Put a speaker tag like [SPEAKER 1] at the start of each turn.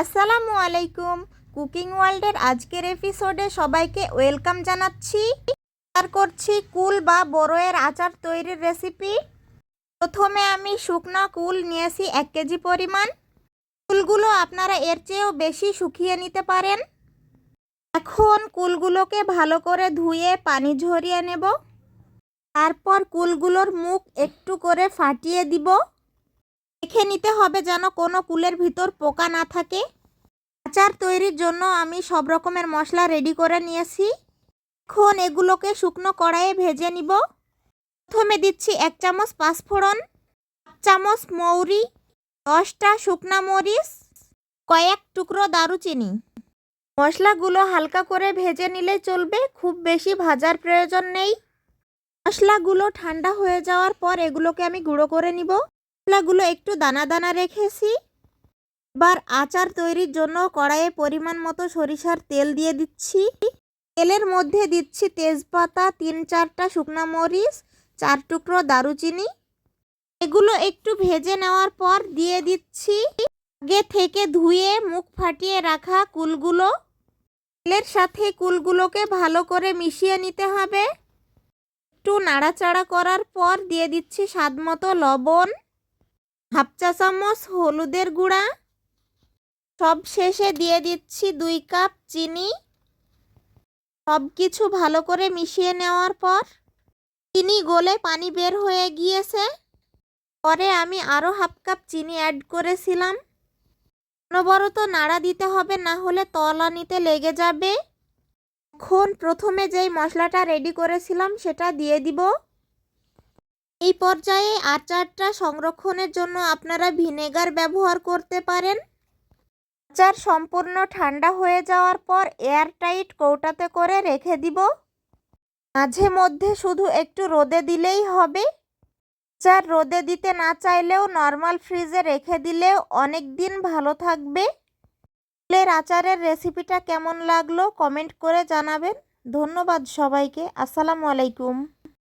[SPEAKER 1] আসসালামু আলাইকুম। কুকিং ওয়ার্ল্ডের আজকের এপিসোডে সবাইকে ওয়েলকাম জানাচ্ছি। শেয়ার করছি কুল বা বড়য়ের আচার তৈরির রেসিপি। প্রথমে আমি শুকনো কুল নিয়েছি এক কেজি পরিমাণ। কুলগুলো আপনারা এর চেয়েও বেশি শুকিয়ে নিতে পারেন। এখন কুলগুলোকে ভালো করে ধুয়ে পানি ঝরিয়ে নেব। তারপর কুলগুলোর মুখ একটু করে ফাটিয়ে দিব। দেখে নিতে হবে যেন কোনো কুলের ভিতর পোকা না থাকে। আচার তৈরির জন্য আমি সব রকমের মশলা রেডি করে নিয়েছি। এখন এগুলোকে শুকনো কড়াইয়ে ভেজে নিব। প্রথমে দিচ্ছি এক চামচ পাঁচফোড়ন চামচ মৌরি, দশটা শুকনা মরিচ, কয়েক টুকরো দারুচিনি। মশলাগুলো হালকা করে ভেজে নিলে চলবে, খুব বেশি ভাজার প্রয়োজন নেই। মশলাগুলো ঠান্ডা হয়ে যাওয়ার পর এগুলোকে আমি গুঁড়ো করে নিব। মশলাগুলো একটু দানা দানা রেখেছি। এবার আচার তৈরির জন্য কড়াইয়ে পরিমাণ মতো সরিষার তেল দিয়ে দিচ্ছি। তেলের মধ্যে দিচ্ছি তেজপাতা, তিন চারটা শুকনো মরিচ, চার টুকরো দারুচিনি। এগুলো একটু ভেজে নেওয়ার পর দিয়ে দিচ্ছি আগে থেকে ধুয়ে মুখ ফাটিয়ে রাখা কুলগুলো। তেলের সাথে কুলগুলোকে ভালো করে মিশিয়ে নিতে হবে। একটু নাড়াচাড়া করার পর দিয়ে দিচ্ছি স্বাদ মতো লবণ। হাফ চা চামচ হলুদের গুঁড়া। সব শেষে দিয়ে দিচ্ছি দুই কাপ চিনি। সব কিছু ভালো করে মিশিয়ে নেওয়ার পর চিনি গলে পানি বের হয়ে গিয়েছে। পরে আমি আরও হাফ কাপ চিনি অ্যাড করেছিলাম। অনবরত নাড়া দিতে হবে, না হলে তলানিতে লেগে যাবে। এখন প্রথমে যেই মশলাটা রেডি করেছিলাম সেটা দিয়ে দিব। এই পর্যায়ে আচারটা সংরক্ষণের জন্য আপনারা ভিনেগার ব্যবহার করতে পারেন। আচার সম্পূর্ণ ঠান্ডা হয়ে যাওয়ার পর এয়ারটাইট কৌটাতে করে রেখে দিব। মাঝে মধ্যে শুধু একটু রোদে দিলেই হবে। আচার রোদে দিতে না চাইলেও নর্মাল ফ্রিজে রেখে দিলেও অনেক দিন ভালো থাকবে। ফুলের আচারের রেসিপিটা কেমন লাগল কমেন্ট করে জানাবেন। ধন্যবাদ সবাইকে। আসসালামু আলাইকুম।